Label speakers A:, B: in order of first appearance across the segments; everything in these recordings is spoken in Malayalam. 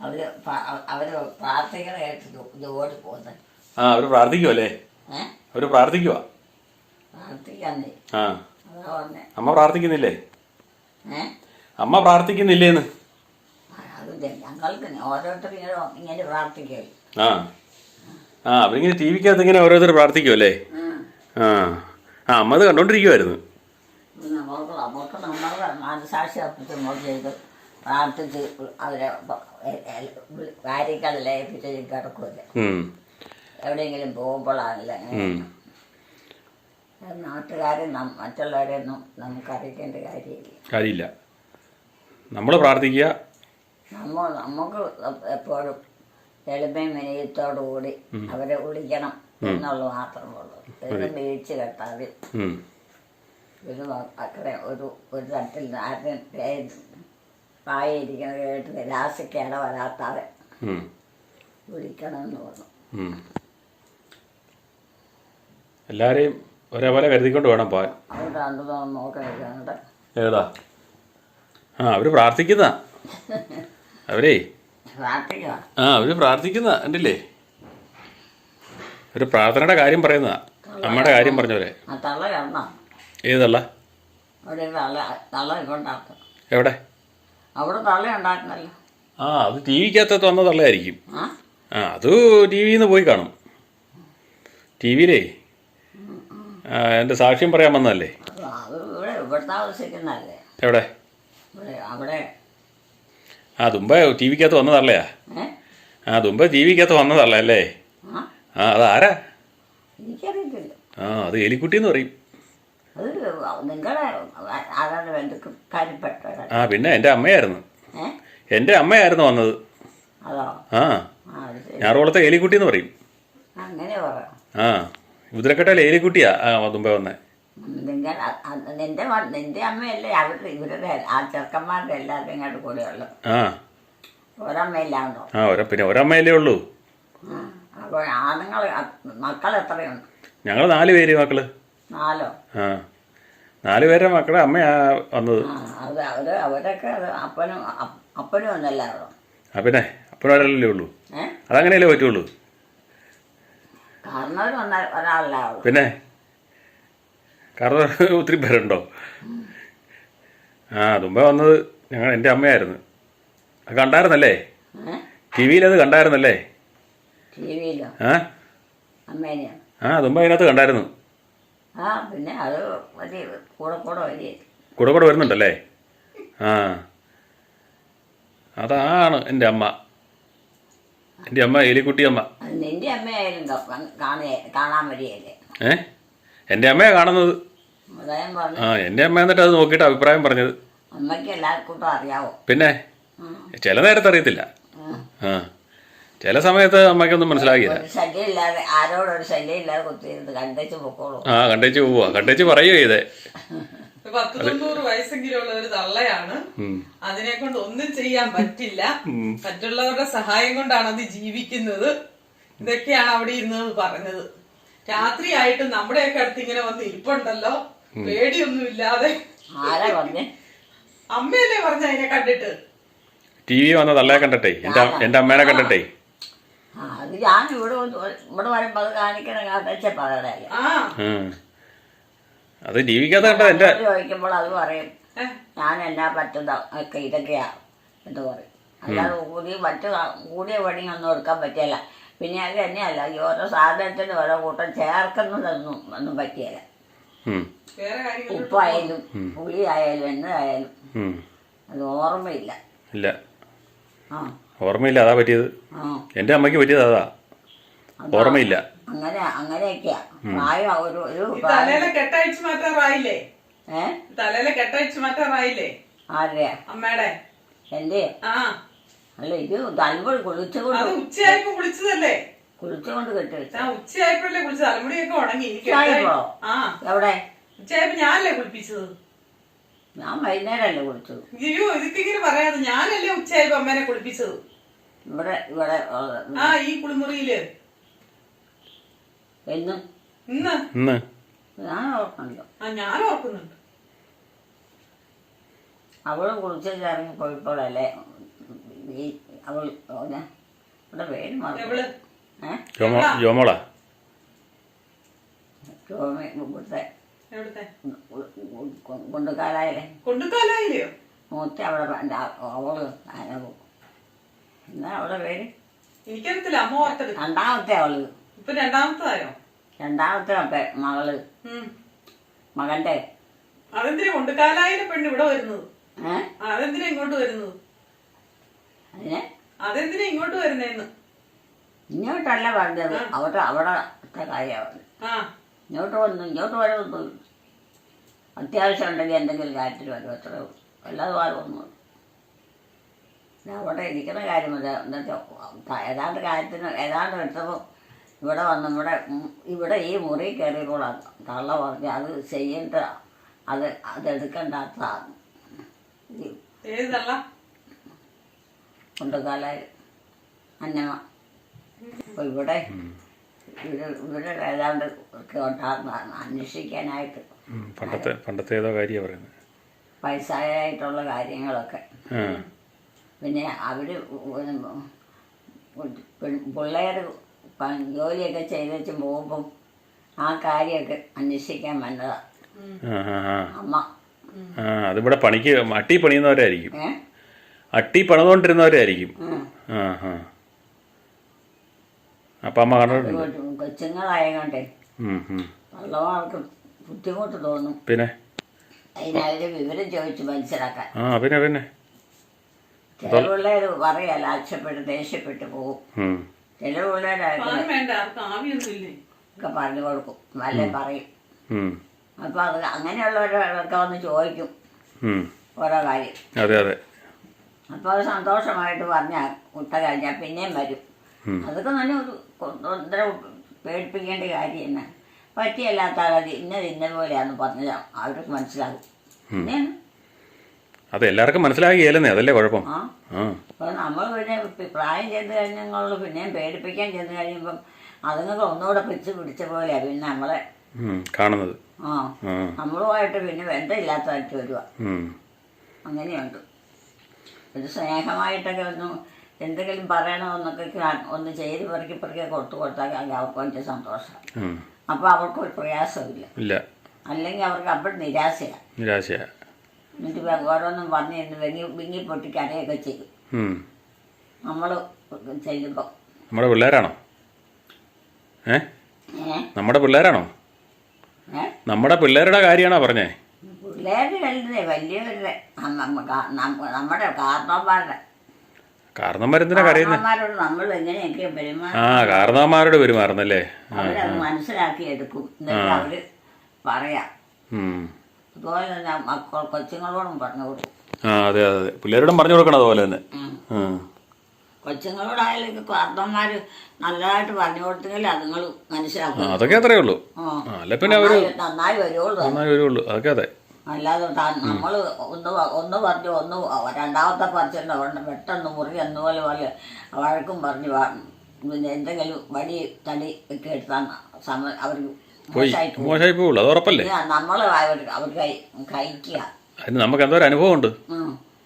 A: അവർ പ്രാർത്ഥിക്കുവല്ലേ അവർ പ്രാർത്ഥിക്കണ ഇത് ഓടി പോകുന്നത്
B: ആ
A: പ്രാർത്ഥിക്കാന്നേ
B: ആ.
A: അതാ പറഞ്ഞേ.
B: അമ്മ പ്രാർത്ഥിക്കുന്നില്ലേ? അമ്മ പ്രാർത്ഥിക്കുന്നില്ലേന്ന്?
A: ആ, അത് ദേ ഞങ്ങൾക്ക് ഓരോരുത്തർ ഇങ്ങനെ ഇങ്ങനെ പ്രാർത്ഥിക്കല്ലേ
B: ആ. ആ അവരിങ്ങനെ ടി വിക്കകത്ത് ഇങ്ങനെ ഓരോരുത്തർ പ്രാർത്ഥിക്കുമല്ലേ ആ. ആ. അമ്മ അത് കണ്ടോണ്ടിരിക്കുവായിരുന്നു.
A: നമുക്ക് നമ്മുടെ മനസാക്ഷി പ്രാർത്ഥിച്ച് അവരെ ഏൽപ്പിച്ച് എവിടെയെങ്കിലും പോകുമ്പോഴാണല്ലേ. നാട്ടുകാരെ മറ്റുള്ളവരെയൊന്നും നമുക്ക് അറിയിക്കേണ്ട കാര്യമില്ല.
B: കാര്യമില്ല. നമ്മൾ പ്രാർത്ഥിക്കുക.
A: നമുക്ക് എപ്പോഴും എളിമയും വിനയത്തോടു കൂടി അവരെ വിളിക്കണം എന്നുള്ളത് മാത്രമേ ഉള്ളൂ. ഒരു വീഴ്ച കെട്ടാതെ ഒരു മക്കളെ ഒരു ഒരു തട്ടിൽ ആരും പായിരിക്കുന്നത് കേട്ട് നിരാശയ്ക്ക് ഇട വരാത്താതെ വിളിക്കണമെന്ന് പറഞ്ഞു.
B: എല്ലാരെയും ഒരേപോലെ കരുതിക്കൊണ്ട് വേണം പോകാൻ.
A: രണ്ടു നോക്കി
B: ഏതാ? ആ അവർ പ്രാർത്ഥിക്കുന്ന. അവരേ. ആ അവർ പ്രാർത്ഥിക്കുന്ന കണ്ടില്ലേ? ഒരു പ്രാർത്ഥനയുടെ കാര്യം പറയുന്ന അമ്മയുടെ കാര്യം പറഞ്ഞവരെ. ഏതല്ല എവിടെ?
A: അവിടെ തള്ള ഉണ്ടാക്കുന്നല്ലോ
B: ആ അത് ടി വിക്കകത്ത് വന്ന തള്ളയായിരിക്കും.
A: ആ?
B: ആ അത് ടി വിയിൽ നിന്ന് പോയി കാണും. ടി വിയിലേ? എന്റെ സാക്ഷ്യം പറയാൻ വന്നതല്ലേ?
A: അത് അത് ഇവിടെ ഇവിടെ താമസിക്കുന്നതല്ലേ.
B: എവിടെ?
A: ഇവിടെ അവിടെ.
B: ആ തുമ്പ ടി വിക്കകത്ത് വന്ന തള്ളയാ.
A: ഏ?
B: ആ തുമ്പ ടി വിക്കകത്ത് വന്ന തള്ളയല്ലേ?
A: ആ.
B: ആ അതാരാ?
A: എനിക്കറിയത്തില്ല.
B: ആ അത് എലിക്കുട്ടി എന്ന് പറയും. ആ പിന്നെ എന്റെ അമ്മയായിരുന്നു.
A: എന്റെ
B: എന്റെ അമ്മയായിരുന്നു വന്നത്. ആ. ഞാറോളത്തെ എലിക്കുട്ടി എന്ന് പറയും ആ കുതിരക്കട്ടയിലെ എലിക്കുട്ടിയാ ആ വന്നെ.
A: നിന്റെ നിന്റെ അമ്മയല്ലേ അവരുടെ ഇവരുടെ ആ ചെറുക്കന്മാരുടെ എല്ലാവരും ഇങ്ങോട്ട് കൂടെ
B: ആ.
A: ഒരമ്മയില്ലാണ്ടോ
B: ആ ഒര പിന്നെ ഒരമ്മയല്ലേ ഉള്ളൂ.
A: അപ്പോൾ ആണുങ്ങൾ മക്കൾ എത്രയുണ്ട്
B: ഞങ്ങൾ നാല് പേര് മക്കൾ.
A: നാലോ?
B: ആ. നാല് പേരുടെ മക്കളെ അമ്മയാ വന്നത്.
A: ആ അത് അവർ അവരൊക്കെ അത് അപ്പനും അപ്പ- അപ്പനും
B: ആ പിന്നെ ഉള്ളൂ?
A: ഏ?
B: അതങ്ങനെയല്ലേ പറ്റുള്ളൂ?
A: ഒന്ന
B: പിന്നെ? കാരണം ഒത്തിരി പേരുണ്ടോ? ആ തുമ്പ വന്നത് ഞങ്ങൾ എന്റെ അമ്മയായിരുന്നു. അത് കണ്ടായിരുന്നല്ലേ?
A: ഏ?
B: ടി അത് കണ്ടായിരുന്നല്ലേ?
A: ടി വിയിലോ
B: ആ?
A: അമ്മേനെയോ?
B: ആ അതിനകത്ത് കണ്ടായിരുന്നു.
A: ആ പിന്നെ അത് വലിയ കൂടെ കൂടെ വലിയ
B: കൂടെ കൂടെ വരുന്നുണ്ടല്ലേ? ആ. അതാണ് എന്റെ അമ്മ. എന്റെ അമ്മ എലിക്കുട്ടി അമ്മ.
A: നിന്റെ അമ്മയായാലും കാണുക കാണാൻ വരികയല്ലേ?
B: ഏ? എന്റെ അമ്മയാണ് കാണുന്നത്. ആ എന്റെ അമ്മ എന്നിട്ട് അത് നോക്കിയിട്ട് അഭിപ്രായം പറഞ്ഞത്.
A: അമ്മയ്ക്ക് എല്ലാവർക്കും അറിയാവോ?
B: പിന്നെ. ചില നേരത്തെ അറിയത്തില്ല. ആ. ചില സമയത്ത് അമ്മയ്ക്കൊന്നും മനസ്സിലാകില്ല.
A: ആരോടൊരു കുത്തിയിരുന്ന് കണ്ടേച്ച് പൊക്കോളൂ.
B: ആ കണ്ടേച്ച് പോവാ. കണ്ടേച്ച് പറയുക ഇതേ.
C: ഒരു പത്ത് തൊണ്ണൂറ് വയസ്സെങ്കിലും ഉള്ള ഒരു തള്ളയാണ്.
B: ഉം.
C: അതിനെ കൊണ്ട് ഒന്നും ചെയ്യാൻ പറ്റില്ല. മറ്റുള്ളവരുടെ സഹായം കൊണ്ടാണ് അത് ജീവിക്കുന്നത്. ഇതൊക്കെയാണ് അവിടെ ഇരുന്നത് പറഞ്ഞത്. രാത്രിയായിട്ട് നമ്മുടെയൊക്കെ അടുത്ത് ഇങ്ങനെ വന്ന് ഇരിപ്പുണ്ടല്ലോ. പേടിയൊന്നും ഇല്ലാതെ അമ്മയല്ലേ പറഞ്ഞ അതിനെ കണ്ടിട്ട്?
B: ടി വി വന്ന തള്ളയെ കണ്ടട്ടെ. എന്റെ അമ്മേനെ കണ്ടട്ടെ.
A: ഞാൻ ഇവിടെ ഇവിടെ വരുമ്പോ അത് കാണിക്കണ കാണിച്ച പറയണല്ലേ
C: ആ.
B: അത് ടി വിക്കകത്ത് കണ്ടത് എന്റെ
A: ചോദിക്കുമ്പോൾ അത് പറയും ഞാൻ എന്നാ പറ്റുന്ന ഒക്കെ ഇതൊക്കെയാ എന്ന് പറയും. അല്ലാതെ കൂടി മറ്റു കൂടിയ പണിയൊന്നും എടുക്കാൻ പറ്റിയല്ല. പിന്നെ അത് തന്നെയല്ല ഈ ഓരോ സാധനത്തിന് ഓരോ കൂട്ടം ചേർക്കുന്നതൊന്നും ഒന്നും പറ്റിയല്ല. ഉപ്പായാലും പുളി ആയാലും
B: എന്നതായാലും.
A: അത് ഓർമ്മയില്ല.
B: ഇല്ല.
A: ആ.
B: ഓർമ്മയില്ല അതാ പറ്റിയത്.
A: ആ.
B: എന്റെ അമ്മയ്ക്ക് പറ്റിയത് അതാ. ഓർമ്മയില്ല.
A: അങ്ങനെ അങ്ങനെയൊക്കെയാ. പ്രായം ഒരു ഒരു
C: തലയിലെ കെട്ടഴിച്ച് മാറ്റാറായില്ലേ
A: ഏ?
C: തലയിലെ കെട്ടഴിച്ച് മാറ്റാറായില്ലേ
A: ആരുടെയാ
C: അമ്മയുടെ?
A: എന്റെ?
C: ആ.
A: അല്ല ഇത് തലമുടി കുളിച്ചുകൊണ്ട്
C: അത് ഉച്ചയായപ്പോ കുളിച്ചതല്ലേ?
A: കുളിച്ചുകൊണ്ട് കെട്ടി വെച്ച
C: ഞാൻ ഉച്ചയായപ്പോഴല്ലേ കുളിച്ചത്. തലമുടിയൊക്കെ ഉണങ്ങി. എനിക്ക് ആ.
A: എവിടെ?
C: ഉച്ചയായപ്പോ ഞാനല്ലേ കുളിപ്പിച്ചത്?
A: ഞാൻ വൈകുന്നേരമല്ലേ കുളിച്ചത്?
C: അയ്യോ ഇതൊക്കെ ഇങ്ങനെ പറയാതെ ഞാനല്ലേ ഉച്ചയായപ്പോ അമ്മേനെ കുളിപ്പിച്ചത്?
A: ഇവിടെ ഇവിടെ
C: ആ ഈ കുളിമുറിയിൽ.
A: എന്ന്?
C: ഇന്ന്?
B: ഇന്ന്.
A: ഞാൻ ഓർക്കണല്ലോ
C: ആ ഞാൻ ഓർക്കുന്നുണ്ട്.
A: അവൾ കുളിച്ചിട്ട് ഇറങ്ങി പോയപ്പോഴല്ലേ ഈ അവൾ ഇവിടെ പേര് മറന്നു.
B: ജോമോ ജോമോളാ
A: ടോമി ഇവിടുത്തെ
C: എവിടുത്തെ?
A: കൊണ്ടുകാലായാലേ.
C: കൊണ്ടുകാലായില്ലയോ
A: മൂത്ത അവിടെ അവൾ എന്നാ അവളുടെ പേര്?
C: എനിക്കറിയത്തില്ല അമ്മ ഓർത്തത്.
A: രണ്ടാമത്തെ അവൾ.
C: ഇപ്പൊ രണ്ടാമത്തതായോ
A: രണ്ടാമത്തെ
C: മകൾ.
A: മകന്റെ
C: അതെന്തിനാ കൊണ്ടുകാലായിലെ പെണ്ണ് ഇവിടെ വരുന്നത്? അതെന്തിനാ ഇങ്ങോട്ട് വരുന്നത്?
A: അതിനെ?
C: അതെന്തിനാ ഇങ്ങോട്ട് വരുന്നേന്ന്?
A: ഇങ്ങോട്ടല്ല പറഞ്ഞത്. അവിടെ കാര്യ കാര്യമാണ്
C: ആ.
A: ഇങ്ങോട്ട് വന്നു ഇങ്ങോട്ട് വരുമൊന്നും അത്യാവശ്യം ഉണ്ടെങ്കിൽ എന്തെങ്കിലും കാര്യത്തിൽ വരും അത്രേ ഉള്ളൂ. അല്ലാതെ വരുമൊന്നും അവിടെ ഇരിക്കുന്ന കാര്യം അത് എന്താ ഏതാണ്ട് കാര്യത്തിന് ഏതാണ്ട് എടുത്തപ്പോൾ ഇവിടെ വന്ന് ഇവിടെ ഇവിടെ ഈ മുറി കയറിയപ്പോൾ തള്ള പറഞ്ഞ് അത് ചെയ്യേണ്ട അത് അതെടുക്കണ്ടാത്തതാണ് കൊണ്ടുകാലായി. അന്നമ്മ അപ്പോൾ ഇവിടെ ഏതാണ്ട് ഒക്കെ ഉണ്ടാകുന്ന അന്വേഷിക്കാനായിട്ട്
B: പണ്ടത്തെ പണ്ടത്തെ ഏതോ കാര്യമാണ് പറയുന്നത്
A: പൈസയായിട്ടുള്ള കാര്യങ്ങളൊക്കെ. പിന്നെ അവർ പിള്ളേർ ജോലിയൊക്കെ ചെയ്തേച്ച് പോകുമ്പം ആ കാര്യമൊക്കെ അന്വേഷിക്കാൻ
B: വന്നതാ.
A: അമ്മ.
B: അതിവിടെ പണിക്ക് അട്ടി പണിയുന്നവരായിരിക്കും. അട്ടി പണിതുകൊണ്ടിരുന്നവരായിരിക്കും. ആ ആ. അപ്പം അമ്മ കണ്ടിട്ടുണ്ട്.
A: കൊച്ചുങ്ങളായതുകൊണ്ടേ. വള്ളമാർക്ക് ബുദ്ധിമുട്ട് തോന്നും.
B: പിന്നെ?
A: അതിനവര് വിവരം ചോദിച്ച് മനസ്സിലാക്കാൻ.
B: ആ പിന്നെ പിന്നെ.
A: ചില പിള്ളേർ പറയല്ല ആവശ്യപ്പെട്ട് ദേഷ്യപ്പെട്ട് പോകും. ചില പിള്ളേരായിട്ട്
C: വേണ്ട ആവിയൊന്നും ഇല്ലേ
A: ഒക്കെ പറഞ്ഞു കൊടുക്കും. നല്ല പറയും.
B: അപ്പൊ
A: അപ്പോൾ അത് അങ്ങനെയുള്ളവരൊക്കെ വന്ന് ചോദിക്കും. ഓരോ കാര്യം.
B: അതെ അതെ.
A: അപ്പോൾ അത് സന്തോഷമായിട്ട് പറഞ്ഞാൽ കുട്ട കഴിഞ്ഞാൽ പിന്നെയും വരും. അതൊക്കെ നല്ല ഒരു ഒന്നര പേടിപ്പിക്കേണ്ട കാര്യം തന്നെ പറ്റിയല്ലാത്ത ആളത് ഇന്നത് ഇന്ന പോലെയാന്ന് പറഞ്ഞാൽ അവർക്ക് മനസ്സിലാകും.
B: അത് എല്ലാവർക്കും മനസ്സിലാകിയല്ലെന്നേ അതല്ലേ കുഴപ്പം?
A: നമ്മൾ പിന്നെ പ്രായം ചെയ്ത് കഴിഞ്ഞുള്ള പിന്നെയും പേടിപ്പിക്കാൻ ചെന്ന് കഴിയുമ്പം അതുങ്ങൾക്ക് ഒന്നുകൂടെ പിടിച്ച് പിടിച്ച പോലെയാണ് പിന്നെ നമ്മളെ.
B: കാണുന്നത്.
A: ആ. നമ്മളുമായിട്ട് പിന്നെ ബന്ധമില്ലാത്തതായിട്ട് വരിക
B: ഉം.
A: അങ്ങനെയുണ്ട്. ഒരു സ്നേഹമായിട്ടൊക്കെ ഒന്ന് എന്തെങ്കിലും പറയണമെന്നൊക്കെ ഒന്ന് ചെയ്ത് പെറുക്കി പെറുക്കി കൊടുത്തു കൊടുത്താൽ അവർക്ക് വലിയ സന്തോഷം
B: അപ്പൊ
A: അപ്പോൾ അവർക്ക് ഒരു പ്രയാസമില്ല
B: ഇല്ല.
A: അല്ലെങ്കിൽ അവർക്ക് അപ്പോൾ നിരാശയാണ്
B: നിരാശയാ.
A: എന്നിട്ട് ഓരോന്നും പറഞ്ഞ് ഇന്ന് വെങ്ങി വിങ്ങി പൊട്ടി കരയൊക്കെ ചെയ്യും. നമ്മൾ ചെയ്യുമ്പോൾ
B: നമ്മുടെ പിള്ളേരാണോ? ഏ? നമ്മുടെ പിള്ളേരാണോ? നമ്മുടെ പിള്ളേരുടെ കാര്യമാണോ പറഞ്ഞേ?
A: പിള്ളേരുടെ വലിയ നമ്മുടെ കാരണവന്മാരുടെ
B: കാരണം മരുന്നിനാ കരയുന്നത്
A: കാരണവന്മാരോട് നമ്മൾ എങ്ങനെയൊക്കെ പെരുമാറും
B: ആ കാരണവന്മാരോട് പെരുമാറുന്നല്ലേ? ആ
A: അവരത് മനസ്സിലാക്കി എടുക്കും. എന്നിട്ട് അവർ പറയാം.
B: ഉം.
A: അതുപോലെ തന്നെ മക്കൾ കൊച്ചുങ്ങളോടും പറഞ്ഞു കൊടുക്കും.
B: ആ അതെ അതെ അതെ. പിള്ളേരോടും പറഞ്ഞു കൊടുക്കണം അതുപോലെ തന്നെ.
A: ഉം. കൊച്ചുങ്ങളോടായാലും കാരണവന്മാര് നല്ലതായിട്ട് പറഞ്ഞു കൊടുത്തെങ്കിൽ അതുങ്ങൾ
B: ആ,
A: മനസ്സിലാക്കും.
B: അതൊക്കെ അത്രേ ഉള്ളൂ.
A: ആ.
B: അല്ല പിന്നെ അവർ
A: നന്നായി- നന്നായി വരുവുള്ളൂ.
B: നന്നായി വരുള്ളൂ അതൊക്കെ അതെ.
A: അല്ലാതെ നമ്മൾ ഒന്ന് ഒന്ന് പറഞ്ഞു ഒന്ന് രണ്ടാമത്തെ പറിച്ചിട്ട് അവിടെ പെട്ടെന്ന് മുറി എന്നപോലെ പോലെ വഴക്കും പറഞ്ഞു. പിന്നെ എന്തെങ്കിലും വടി തടി ഒക്കെ എടുത്താൽ സമ അവർ മോശമായി
B: പോവുള്ളൂ. അത് ഉറപ്പല്ലേ?
A: നമ്മൾ അവർ അവർ കഴിക്കുക.
B: അതിന് നമുക്ക് അനുഭവം ഉണ്ട്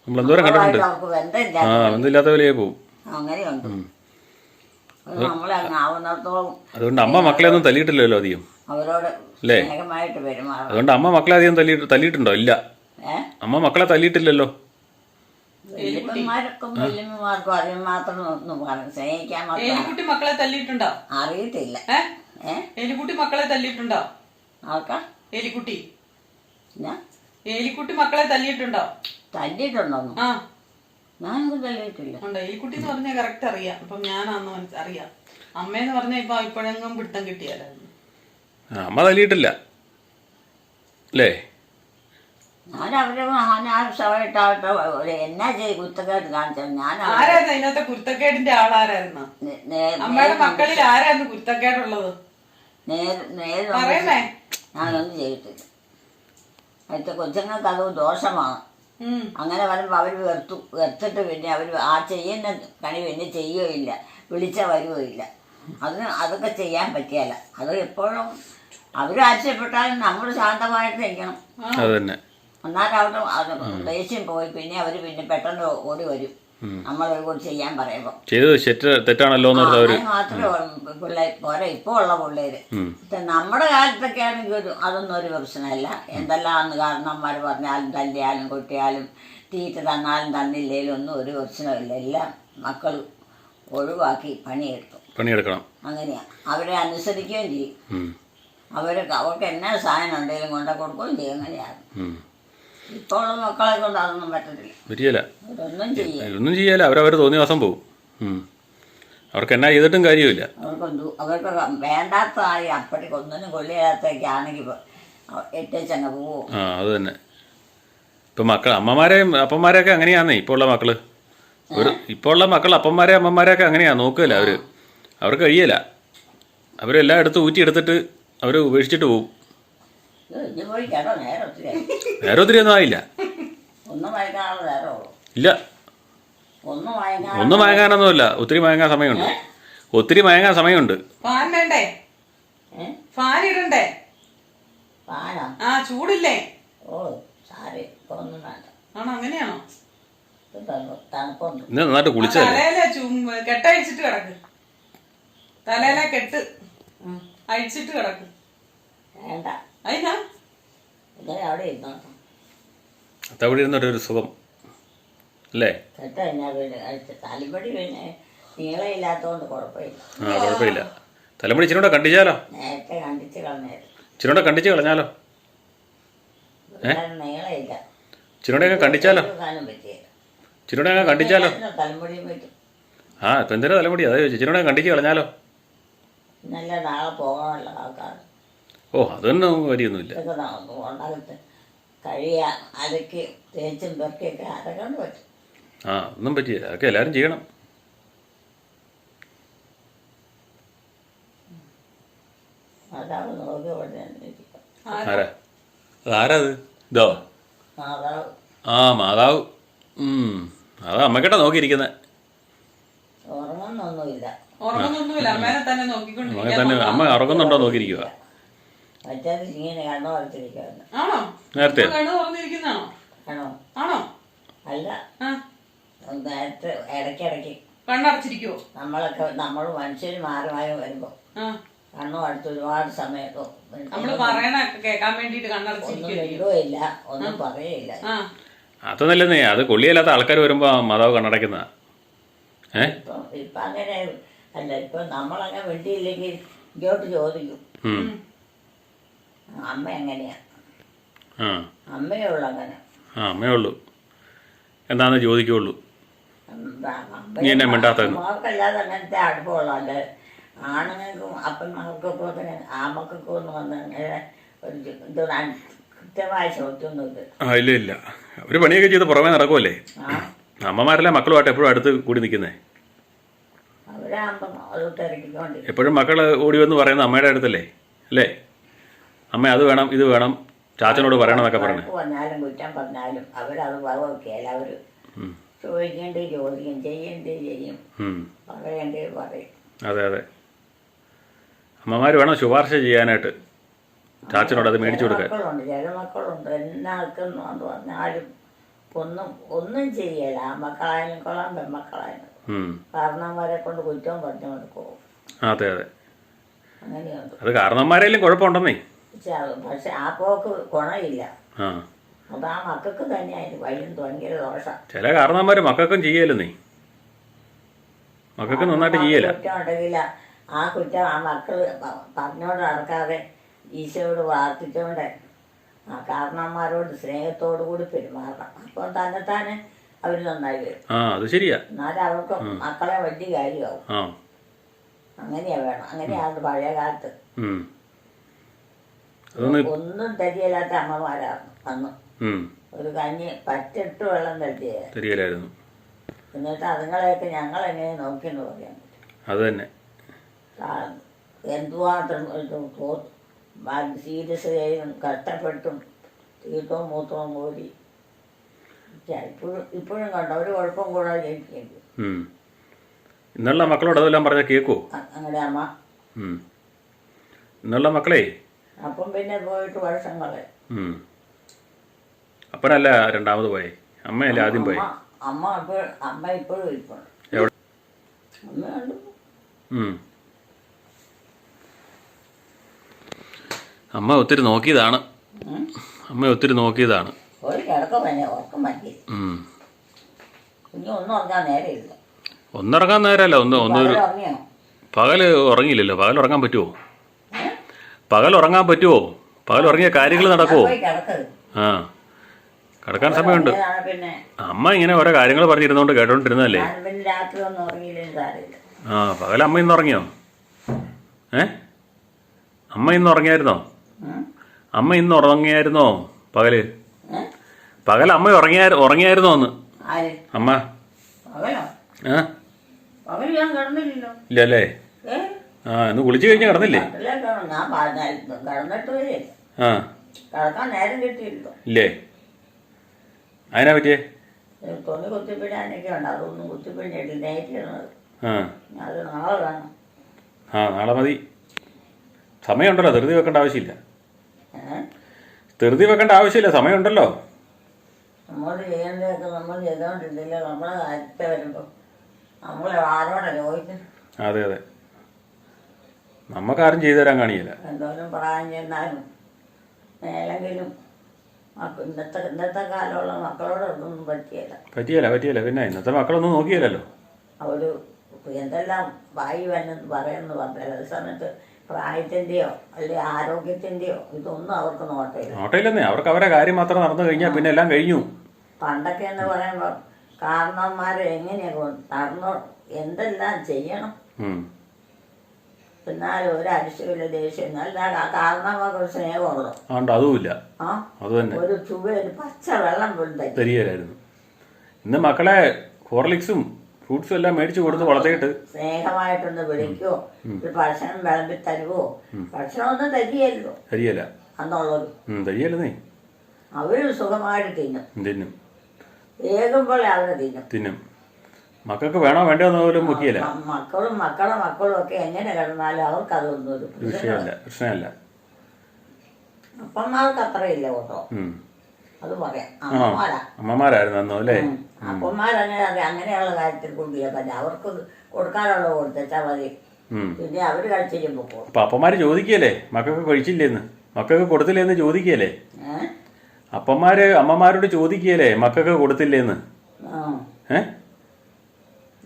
B: നമ്മൾ കണ്ടിട്ടുണ്ട്. ആ പോവും.
A: അങ്ങനെയുണ്ട്. അങ്ങ് ആവുന്നിടത്തോളം
B: അതുകൊണ്ട് അമ്മ മക്കളെ ഒന്നും തല്ലിയിട്ടില്ലല്ലോ അധികം.
A: അവരോട്
B: അല്ലേ?
A: സ്നേഹമായിട്ട് പെരുമാറണം.
B: അതുകൊണ്ട് അമ്മ മക്കളെ അധികം തല്ലി തല്ലിയിട്ടുണ്ടോ? ഇല്ല. അമ്മ മക്കളെ തല്ലിയിട്ടില്ലല്ലോ.
A: വല്യപ്പന്മാർക്കും വല്യമ്മമാർക്കും അതിന് മാത്രം ഒന്നും പറയും സ്നേഹിക്കാൻ മാത്രം
C: എലിക്കുട്ടി മക്കളെ തല്ലിയിട്ടുണ്ടോ?
A: അറിയത്തില്ല.
C: ഏ?
A: ഏ?
C: എലിക്കുട്ടി മക്കളെ തല്ലിയിട്ടുണ്ടോ?
A: ആർക്കാ?
C: എലിക്കുട്ടി
A: ഞാൻ
C: എലിക്കുട്ടി മക്കളെ തല്ലിയിട്ടുണ്ടോ?
A: തല്ലിയിട്ടുണ്ടോന്നു?
C: ആ.
A: ഞാനൊന്നും തല്ലിയിട്ടില്ല.
C: ഉണ്ട്. എലിക്കുട്ടി എന്ന് പറഞ്ഞാൽ കറക്റ്റ് അറിയാം. അപ്പം ഞാനാന്ന് മനസ്സ് അറിയാം. അമ്മയെന്ന് പറഞ്ഞാൽ ഇപ്പൊ ഇപ്പോഴെങ്ങും പിടുത്തം കിട്ടിയാലായിരുന്നു
B: അമ്മ തല്ലിയിട്ടില്ല അല്ലേ
A: ഞാൻ അവരെ അനാവശ്യമായിട്ടായിട്ട് ഒരു എന്നാ ചെയ്ത് കുത്തക്കായിട്ട് കാണിച്ചത്? ഞാൻ അവരെ
C: ആരായിരുന്നു അതിനകത്തെ കുരുത്തക്കേടിന്റെ ആളാരായിരുന്നു?
A: നേ- നേ-
C: അമ്മയുടെ മക്കളിൽ ആരായിരുന്നു കുരുത്തക്കേടുള്ളത്?
A: നേര് നേര്
C: പറയുന്നേ
A: ഞാനൊന്നും ചെയ്തിട്ടില്ല. അടുത്ത കൊച്ചുങ്ങൾക്ക് അത് ദോഷമാണ്.
C: ഉം.
A: അങ്ങനെ വരുമ്പോൾ അവർ വെറുത്തു വെറുത്തിട്ട് പിന്നെ അവർ ആ ചെയ്യുന്ന കണി പിന്നെ ചെയ്യുകയില്ല. വിളിച്ച വരുകയില്ല. അതിന് അതൊക്കെ ചെയ്യാൻ പറ്റിയല്ല. അത് എപ്പോഴും അവർ ആവശ്യപ്പെട്ടാലും നമ്മൾ ശാന്തമായിട്ട് നിൽക്കണം
B: അതന്നെ.
A: എന്നാലും അവിടെ അത് ദേഷ്യം പോയി പിന്നെ അവർ പിന്നെ പെട്ടെന്ന് ഓടി വരും. ചെയ്യാൻ പറയുമ്പോൾ
B: ചെയ്തത് തെറ്റ് തെറ്റാണല്ലോ എന്ന് ഓർത്ത് അവർ
A: അങ്ങനെ മാത്രമേ പിള്ളേർ പോരെ ഇപ്പോൾ ഉള്ള പിള്ളേര്. നമ്മുടെ കാലത്തൊക്കെ ആണെങ്കിൽ ഒരു അതൊന്നും ഒരു പ്രശ്നമല്ല. എന്തെല്ലാം അന്ന് കാരണന്മാർ പറഞ്ഞാലും തല്ലിയാലും കൊട്ടിയാലും തീറ്റ തന്നാലും തന്നില്ലേലും ഒന്നും ഒരു പ്രശ്നമില്ല. എല്ലാം മക്കൾ ഒഴിവാക്കി പണിയെടുത്തു.
B: പണിയെടുക്കണം.
A: അങ്ങനെയാ. അവരെ അനുസരിക്കുകയും ചെയ്യും.
B: അവരെ
A: അവർക്ക് അവർക്ക് എന്നാ സാധനം ഉണ്ടെങ്കിലും കൊണ്ട കൊടുക്കുകയും ചെയ്യും. അങ്ങനെയാണ് ഉള്ള മക്കളെ കൊണ്ട് അതൊന്നും പറ്റത്തില്ല.
B: പറ്റിയല്ല
A: അവരൊന്നും
B: ഒന്നും ചെയ്യാല്ല അവരവർ തോന്നിയ ദിവസം പോകും അവർക്ക് എന്നാ ചെയ്തിട്ടും കാര്യമില്ല.
A: അവർക്ക് അവർക്ക് വേണ്ടാത്തതായി അപ്പഴേക്ക് ഒന്നിനും കൊള്ളിയാത്തൊക്കെ ആണെങ്കിൽ എട്ടേച്ചങ്ങ് പോവും.
B: ആ അത് തന്നെ. ഇപ്പം മക്കൾ അമ്മമാരെയും അപ്പന്മാരെയൊക്കെ അങ്ങനെയാന്നേ ഇപ്പോൾ ഉള്ള മക്കൾ. ഒരു ഇപ്പോൾ ഉള്ള മക്കൾ അപ്പന്മാരെ അമ്മമാരെയൊക്കെ അങ്ങനെയാ നോക്കുകയല്ലേ അവർ. അവർക്ക് കഴിയല. അവരെല്ലാം എടുത്ത് ഊറ്റി എടുത്തിട്ട് അവർ ഉപേക്ഷിച്ചിട്ട് പോകും
A: നേരെ ഒത്തിരി
B: ഒന്നും ആയില്ല. ഇല്ല.
A: ഒന്നും
B: മയങ്ങാനൊന്നുമില്ല ഒത്തിരി മയങ്ങാൻ സമയമുണ്ട്. ഒത്തിരി മയങ്ങാൻ സമയമുണ്ട്.
C: ഫാൻ വേണ്ടേ? ഫാൻ ഇടണ്ടേ?
A: പാനോ
C: ആ ചൂടില്ലേ? ആണോ അങ്ങനെയാണോ?
B: ഇന്ന് നന്നായിട്ട്
C: കുളിച്ചു കെട്ടഴിച്ചിട്ട് കിടക്ക്. തലയിലെ കെട്ട്. അഴിച്ചിട്ട് കിടക്കും.
A: വേണ്ട.
C: അതിനാ
A: ഇങ്ങനെ അവിടെ ഇരുന്നോ
B: അതവിടെ ഇരുന്നൊരു ഒരു സുഖം. അല്ലേ?
A: കെട്ട് കഴിഞ്ഞാൽ പിന്നെ അടിച്ച് തലമുടി പിന്നെ നീളമില്ലാത്തതുകൊണ്ട് കുഴപ്പമില്ല.
B: ആ കുഴപ്പമില്ല. തലമുടി ഇച്ചിരി കണ്ടിച്ചാലോ?
A: നേരത്തെ കണ്ടിച്ച് കളഞ്ഞായിരുന്നു.
B: ഇച്ചിരി കൂടെ കണ്ടിച്ച് കളഞ്ഞാലോ?
A: ഇവിടെ നീളമില്ല
B: കണ്ടിച്ചാലോ?
A: കാണാൻ പറ്റിയില്ല
B: ഇച്ചിരി കൂടെ കണ്ടിച്ചാലോ?
A: തലമുടിയും പറ്റും.
B: ആ ഇപ്പം എന്തിനാ തലമുടി? അതെ ഇച്ചിരി കൂടെ കണ്ടിച്ച് കളഞ്ഞാലോ?
A: നല്ല നാളെ പോകാനുള്ള ആൾക്കാർ.
B: ഓ അതൊന്നും
A: ഇതൊക്കെ നമുക്ക് ഉണ്ടാകത്ത് കഴിയ. അലക്കി തേച്ചും പെറുക്കിയൊക്കെ അതൊക്കെ കൊണ്ട് പറ്റും.
B: ആ ഒന്നും പറ്റിയില്ല അതൊക്കെ എല്ലാവരും ചെയ്യണം.
A: മാതാവ് നോക്കി ഇവിടെ ഇരിക്കും.
B: ആരാ? അതാരാ അത്? ഇതോ?
A: മാതാവ്.
B: ആ മാതാവ്. ഉം അതാ അമ്മക്കെട്ടാ നോക്കിയിരിക്കുന്നത്
A: ഉറങ്ങുന്നൊന്നുമില്ല
C: ഉറങ്ങുന്നൊന്നുമില്ല. അമ്മേനെ തന്നെ
B: അമ്മ തന്നെ അമ്മ ഉറങ്ങുന്നുണ്ടോ നോക്കിയിരിക്കുക
A: മറ്റേത് ഇങ്ങനെ കണ്ണു വരച്ചിരിക്കുന്നു
C: ആണോ?
B: നേരത്തെ.
C: കണ്ണു തുറന്നിരിക്കുന്നതാണോ?
A: ആണോ?
C: ആണോ?
A: അല്ല.
C: ആ.
A: നേരത്തെ ഇടയ്ക്കിടയ്ക്ക്.
C: കണ്ണടച്ചിരിക്കുവോ?
A: നമ്മളൊക്കെ നമ്മൾ മനുഷ്യർ മാറി വരുമ്പോ. വരുമ്പോൾ
C: ആ.
A: കണ്ണു അടുത്ത് ഒരുപാട് സമയത്തോ
C: നമ്മൾ വേണ്ടിട്ട്
A: ഒന്നും പറയില്ല
C: ആ.
B: അതൊന്നല്ലെന്നേ അത് കൊള്ളിയല്ലാത്ത ആൾക്കാർ വരുമ്പോ മാതാവ് കണ്ണടക്കുന്നതാ ഏ?
A: ഇപ്പൊ ഇപ്പം അങ്ങനെ അല്ല ഇപ്പൊ നമ്മളങ്ങനെ വെട്ടിയില്ലെങ്കിൽ ഇങ്ങോട്ട് ചോദിക്കും. അമ്മ എങ്ങനെയാ? അമ്മയേ ഉള്ളു അങ്ങനെ.
B: ആ അമ്മയേ ഉള്ളൂ. എന്താന്ന് ചോദിക്കുള്ളൂ. നീ എന്നെ മിണ്ടാത്തതെന്ന്.
A: അമ്മമാർക്കല്ലാതെ അങ്ങനത്തെ അടുപ്പമുള്ളതല്ല. ആണുങ്ങൾക്കും അപ്പന്മാർക്കൊക്കെ തന്നെ ആമക്കൊക്കെ ഒന്ന് വന്ന് ഒരു ഇത് ഇത് ന- കൃത്യമായ ചോദ്യമൊന്നുമില്ല.
B: ഇല്ല ഇല്ല. അവർ പണിയൊക്കെ ചെയ്ത് പുറമേ നടക്കുമല്ലേ അമ്മമാരല്ലേ മക്കളുമായിട്ട് എപ്പോഴും അടുത്ത് കൂടി നിൽക്കുന്നേ?
A: അവരാകുമ്പം അത് തിരക്കിക്കൊണ്ട്
B: എപ്പോഴും മക്കൾ ഓടി വന്ന് പറയുന്നത് അമ്മയുടെ അടുത്തല്ലേ? അല്ലേ? അമ്മ അത് വേണം ഇത് വേണം ചാച്ചനോട് പറയണമെന്നൊക്കെ എന്നൊക്കെ
A: വഴക്ക് പറഞ്ഞാലും കുറ്റം പറഞ്ഞാലും അവരത് വകവൊക്കെയല്ല അവർ
B: ഉം.
A: ചോദിക്കേണ്ടത് ചോദിക്കും ചെയ്യേണ്ടത് ചെയ്യും.
B: ഉം.
A: പറയേണ്ടത് പറയും.
B: അതെ അതെ. അമ്മമാർ വേണം ശുപാർശ ചെയ്യാനായിട്ട്. ചാച്ചനോട് അത് മേടിച്ചു കൊടുക്കാൻ.
A: മക്കളുണ്ട് ചില മക്കളുണ്ട്. എന്നാൾക്കും എന്ന് പറഞ്ഞാലും ഒന്നും ഒന്നും ചെയ്യല ആ മക്കളായാലും കൊള്ളാം പെൺമക്കളായാലും.
B: ഉം.
A: കാരണവരെ കൊണ്ട് കുറ്റവും പറഞ്ഞു കൊടുക്കും
B: അതെ അതെ.
A: അങ്ങനെയുണ്ട്.
B: അത് കാരണവന്മാരെയും കുഴപ്പമുണ്ടെന്നേ.
A: പക്ഷെ ആ പോക്ക് ഗുണമില്ല. അത് ആ മക്കൾക്ക് തന്നെയായിരുന്നു വരും ഭയങ്കര ദോഷം.
B: ചില കാരണന്മാർ മക്കൾക്കും ചെയ്യലെന്നേ. മക്കൾക്ക് നന്നായിട്ട് ചെയ്യല.
A: കുറ്റം ഉണ്ടെങ്കിൽ ആ കുറ്റം ആ മക്കൾ പറഞ്ഞോണ്ട് നടക്കാതെ ഈശോയോട് പ്രാർത്ഥിച്ചോണ്ട് ആ കാരണന്മാരോട് സ്നേഹത്തോടു കൂടി പെരുമാറണം. അപ്പോൾ തന്നെത്താനെ അവർ നന്നായി വരും.
B: ആ അത് ശരിയാ.
A: എന്നാലും അവർക്ക് മക്കളെ വലിയ കാര്യമാവും.
B: ആ.
A: അങ്ങനെയാ വേണം. അങ്ങനെയാണ് പഴയ കാലത്ത്.
B: ഉം. അതൊന്ന്
A: ഒന്നും തരിയല്ലാത്ത അമ്മമാരാണ് അന്ന്.
B: ഉം.
A: ഒരു കഞ്ഞി പറ്റിട്ട് വെള്ളം തട്ടിയത്
B: ശരിയല്ലായിരുന്നു
A: എന്നിട്ട് അതുങ്ങളെയൊക്കെ ഞങ്ങൾ എങ്ങനെ നോക്കിയെന്ന് പറയാൻ പറ്റും.
B: അത് തന്നെ.
A: ആ, എന്തുമാത്രം സീരിയസ് ചെയ്തും കഷ്ടപ്പെട്ടും തീട്ടവും മൂത്രവും മൂടി ഇപ്പോഴും ഇപ്പോഴും കണ്ടോ ഒരു കുഴപ്പം കൂടാതെ.
B: ഇന്നുള്ള മക്കളോട് അതെല്ലാം പറഞ്ഞാൽ കേക്കോ?
A: അങ്ങനെ അമ്മ.
B: ഇന്നുള്ള മക്കളെ?
A: അപ്പം പിന്നെ പോയിട്ട് വർഷങ്ങളെ.
B: അപ്പനല്ല രണ്ടാമത് പോയെ? അമ്മയല്ല ആദ്യം പോയെ?
A: അമ്മ അമ്മ ഇപ്പോഴും.
B: അമ്മ ഒത്തിരി നോക്കിയതാണ്. അമ്മ ഒത്തിരി നോക്കിയതാണ്.
A: ഒരു കിടക്കം ഉറക്കം ഒന്നും ഉറങ്ങാൻ നേരെയില്ല
B: ഒന്നിറങ്ങാൻ നേരമല്ല ഒന്ന് ഒന്നൊരു
A: പകൽ ഉറങ്ങിയോ?
B: പകൽ ഉറങ്ങിയില്ലല്ലോ പകൽ ഉറങ്ങാൻ പറ്റുമോ പകൽ ഉറങ്ങാൻ പറ്റുമോ പകൽ ഉറങ്ങിയ കാര്യങ്ങൾ നടക്കുമോ ആ. കിടക്കാൻ സമയമുണ്ട്. അമ്മ ഇങ്ങനെ ഓരോ കാര്യങ്ങൾ പറഞ്ഞിരുന്നോണ്ട് കേട്ടോണ്ടിരുന്നല്ലേ ആ പകൽ അമ്മ ഇന്ന് ഉറങ്ങിയോ? ഏ? അമ്മ ഇന്ന് ഉറങ്ങിയായിരുന്നോ? അമ്മ ഇന്ന് ഉറങ്ങിയായിരുന്നോ
A: പകൽ?
B: പകൽ അമ്മ ഉറങ്ങിയാ ഉറങ്ങിയായിരുന്നോ ഒന്ന് അമ്മ? ഇല്ലല്ലേ? ആ ഇന്ന് കുളിച്ചു കഴിഞ്ഞ് കിടന്നില്ലേ? ആ. ഇല്ലേ? അതിനാ പറ്റിയേ?
A: ഒരു തുണി കുത്തിപ്പിടാനൊക്കെ ഉണ്ട്. അതൊന്നും കുത്തിപ്പിടിച്ചിട്ട് നേറ്റിരുന്നത്
B: ആ.
A: അത് നാളെ വേണം.
B: ആ നാളെ മതി. സമയമുണ്ടല്ലോ. ധൃതി വെക്കേണ്ട ആവശ്യമില്ല. ധൃതി വെക്കേണ്ട ആവശ്യമില്ല. സമയമുണ്ടല്ലോ.
A: നമ്മൾ ചെയ്യേണ്ടതൊക്കെ നമ്മൾ ചെയ്തോണ്ടിരുന്നില്ല നമ്മളെ കാര്യത്തെ വരുമ്പോൾ നമ്മളെ ആരോടാ ചോദിക്കുന്നത്
B: അതെ അതെ. നമുക്കാരും ചെയ്തു തരാൻ കാണിയില്ല.
A: എന്തോരം പ്രായം ചെന്നാലും മേലെങ്കിലും ഇന്നത്തെ ഇന്നത്തെ കാലമുള്ള മക്കളോട് ഒന്നും പറ്റിയല്ല
B: പറ്റിയല്ല പറ്റിയല്ല പിന്നെ ഇന്നത്തെ മക്കളൊന്നും നോക്കിയില്ലല്ലോ.
A: അവർ എന്തെല്ലാം വായി വന്നെന്ന് പറയുന്നു പറഞ്ഞാൽ അതേ സമയത്ത് പ്രായത്തിന്റെയോ അല്ലെങ്കിൽ ആരോഗ്യത്തിന്റെയോ ഇതൊന്നും അവർക്ക് നോട്ടയില്ല.
B: നോട്ടയില്ലെന്നേ. അവർക്ക് അവരെ കാര്യം മാത്രം നടന്നു കഴിഞ്ഞാൽ പിന്നെ എല്ലാം കഴിഞ്ഞു.
A: പണ്ടൊക്കെ എന്ന് പറയുമ്പോൾ കാരണവന്മാരെ എങ്ങനെയൊക്കെ നടന്നു എന്തെല്ലാം ചെയ്യണം. എന്നാലും ഒരു അരിശമില്ല ദേഷ്യം കാരണവന്മാർക്ക് ആ ഒരു സ്നേഹമുള്ളൂ
B: അതുമില്ല
A: ഒരു ചുവ ഒരു പച്ച വെള്ളം പോലും തരും
B: തരികയില്ലായിരുന്നു. ഇന്ന് മക്കളെ ഹോർലിക്സും ഫ്രൂട്ട്സും എല്ലാം മേടിച്ചു കൊടുത്ത് വളർത്തിയിട്ട്
A: സ്നേഹമായിട്ടൊന്ന് വിളിക്കോ. ഒരു ഭക്ഷണം വിളമ്പി തരുവോ? ഭക്ഷണമൊന്നും തരികയല്ലോ
B: തരികയില്ല. അന്നുള്ളത്.
A: അവരും അവർ സുഖമായിട്ട് തിന്നും.
B: തിന്നും.
A: അവരെ തിന്നും.
B: തിന്നും. മക്കൾക്ക് വേണോ വേണ്ടോ എന്ന് പോലും മുക്കിയല്ല
A: മ- മക്കളും മക്കളെ മക്കളും ഒക്കെ എങ്ങനെ കിടന്നാലും അവർക്ക് അതൊന്നും ഒരു
B: വിഷയമല്ല പ്രശ്നമല്ല.
A: അപ്പന്മാർക്ക് അത്രയില്ല കേട്ടോ. അത് പറയാം.
B: അമ്മമാരായിരുന്നു അന്നോ അല്ലേ?
A: അപ്പന്മാരങ്ങനെ അങ്ങനെയുള്ള കാര്യത്തിൽ കൊണ്ടില്ല പറ്റും അവർക്ക് കൊടുക്കാനുള്ള കൊടുത്തേച്ചാൽ മതി. പിന്നെ അവർ കഴിച്ചിട്ട് പോകും.
B: അപ്പൊ അപ്പന്മാര് ചോദിക്കല്ലേ? മക്കൾക്ക് കഴിച്ചില്ലേന്ന്. മക്കൾക്ക് കൊടുത്തില്ലേന്ന് ചോദിക്കല്ലേ? അപ്പന്മാര് അമ്മമാരോട് ചോദിക്കുകയല്ലേ മക്കൾക്ക് കൊടുത്തില്ലേന്ന്? ഏ?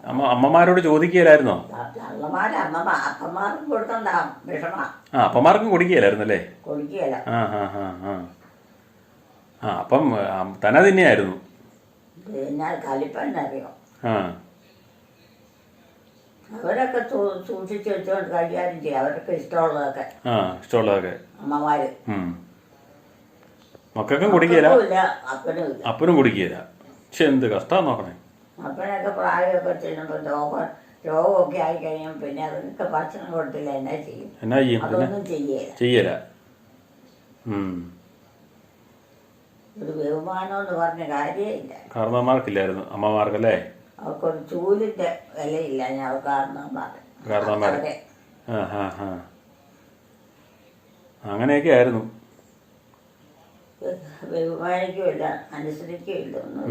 B: അമ്മ അമ്മമാരോട്
A: ചോദിക്കുകയല്ലായിരുന്നോ?
B: ആ അപ്പന്മാർക്കും കൊടുക്കുകയല്ലായിരുന്നു അല്ലേ ആ ആ ആ ആ. ആ അപ്പം തന തന്നെയായിരുന്നു.
A: പിന്നെ കലിപ്പന്നറിയോ
B: ആ.
A: അവരൊക്കെ സൂക്ഷിച്ചു വെച്ചുകൊണ്ട് കൈകാര്യം ചെയ്യും. അവർക്ക് ഇഷ്ടമുള്ളതൊക്കെ.
B: ആ ഇഷ്ടമുള്ളതൊക്കെ.
A: അമ്മമാര്.
B: മക്കൾക്കും
A: കുടിക്കില്ല അപ്പനും
B: കുടിക്കില്ല പക്ഷെ എന്ത് കഷ്ടം നോക്കണേ.
A: അപ്പനൊക്കെ പ്രായമൊക്കെ ചെല്ലുമ്പോൾ രോഗം രോഗമൊക്കെ ആയി കഴിയുമ്പോൾ പിന്നെ അതൊക്കെ ഭക്ഷണം കൊടുത്തില്ല എന്നാ ചെയ്യും?
B: എന്നാ ചെയ്യും
A: അതൊന്നും ചെയ്യേല.
B: ചെയ്യല.
A: ഒരു ബഹുമാനം എന്ന് പറഞ്ഞ കാര്യമില്ല
B: കാരണവന്മാർക്കില്ലായിരുന്നു. അമ്മമാർക്കല്ലേ?
A: അവർക്കൊരു ചൂലിന്റെ വിലയില്ല ഞാൻ കാരണന്മാർ
B: ആ അങ്ങനെയൊക്കെ ആയിരുന്നു.
A: ബഹുമാനിക്കുകയില്ല അനുസരിക്കുകയില്ല ഒന്നും.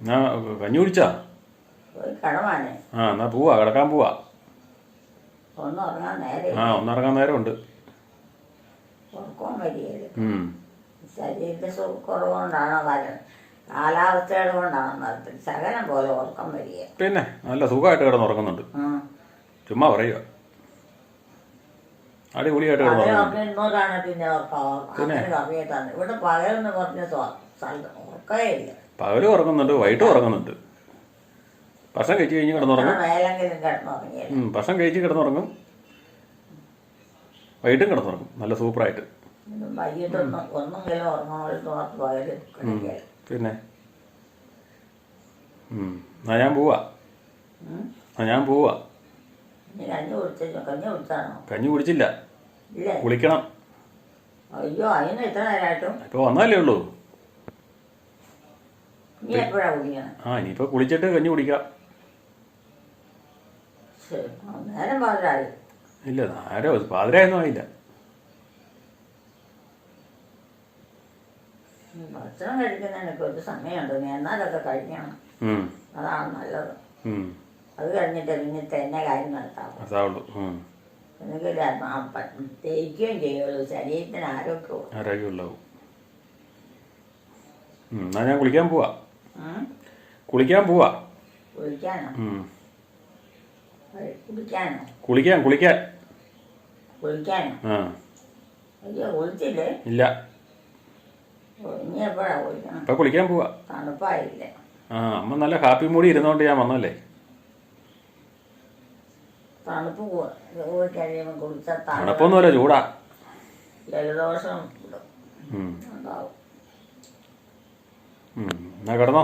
B: എന്നാ കഞ്ഞി കുടിച്ചാ?
A: ഒരു
B: ആ എന്നാ പോവാ കിടക്കാൻ പോവാ.
A: ഒന്നും ഉറങ്ങാൻ നേരെ
B: ആ ഒന്നിറങ്ങാൻ നേരമുണ്ട്.
A: ഉറക്കവും വരികയില്ല. ശരീരത്തെ കുറവുകൊണ്ടാണോ കാര്യം കാലാവസ്ഥയുടെ കൊണ്ടാണോ ശകലം പോലെ ഉറക്കം വരിക
B: പിന്നെ നല്ല സുഖമായിട്ട് കിടന്നുറങ്ങുന്നുണ്ട് ചുമ്മാ പറയുക അടിപൊളിയായിട്ട് കിടന്നുറങ്ങുന്നുണ്ട്
A: ഉറങ്ങുന്നവരാണ് പിന്നെ പഴയ ഇവിടെ പകലെന്ന് പറഞ്ഞ സ്വ- സ്ഥലം ഉറക്കേ ഇല്ല
B: പകലും ഉറങ്ങുന്നുണ്ട് വൈകിട്ട് ഉറങ്ങുന്നുണ്ട്. ഭക്ഷണം കഴിച്ച് കഴിഞ്ഞ് കിടന്നുറങ്ങും. ഭക്ഷണം കഴിച്ച് കിടന്നുറങ്ങും. വൈകിട്ടും കിടന്നുറങ്ങും. നല്ല സൂപ്പറായിട്ട്. പിന്നെ? ഉം. എന്നാ ഞാൻ പോവാ. ഞാൻ പോവാ.
A: കഞ്ഞി കുടിച്ചു കഞ്ഞി
B: കുടിച്ചില്ല. കുളിക്കണം.
A: അയ്യോ അതിന് ഇത്ര നേരമായിട്ടും
B: ഇപ്പൊ വന്നാലേ ഉള്ളൂ.
A: നീ എപ്പോഴാ
B: ആ ഇനിയിപ്പൊ കുളിച്ചിട്ട് കഞ്ഞി കുടിക്കാം.
A: ശരി ആ, നേരം പാതിരായി.
B: ഇല്ല ആരോ പാതിരായൊന്നും ആയില്ല.
A: ഭക്ഷണം ഭക്ഷണം കഴിക്കുന്നതിനൊക്കെ ഒരു സമയമുണ്ട്. നീ എന്നാലൊക്കെ കഴിക്കണം.
B: ഉം,
A: അതാണ് നല്ലത്.
B: ഉം.
A: അത് കഴിഞ്ഞിട്ട് പിന്നെ തന്നെ കാര്യം നടത്താം.
B: അതാവുള്ളൂ. ഉം.
A: എനിക്ക് തേക്കുകയും ചെയ്യുള്ളൂ ശരീരത്തിന് ആരോഗ്യവും
B: ആരോഗ്യമുള്ളാവും ഉം, എന്നാ ഞാൻ കുളിക്കാൻ പോവാ. കുളിക്കാൻ പോവാ.
A: കുളിക്കാനോ? കുളിക്കാനോ?
B: കുളിക്കാൻ കുളിക്കാൻ.
A: കുളിക്കാനോ?
B: ആ.
A: അയ്യോ കുളിച്ചില്ലേ?
B: ഇല്ല.
A: ഓ, ഇനി എപ്പോഴാ കുളിക്കണം?
B: ഇപ്പൊ കുളിക്കാൻ പോവാ.
A: തണുപ്പായില്ലേ?
B: ആ അമ്മ നല്ല ഹാപ്പി മൂടി ഇരുന്നോണ്ട് ഞാൻ വന്നല്ലേ?
A: തണുപ്പ് പോയി കഴിയുമ്പോൾ തണുപ്പ്
B: തണുപ്പൊന്നുമല്ല ചൂടാ.
A: ജലദോഷം. ഉണ്ടാവും.
B: എന്നാ കിടന്നോ?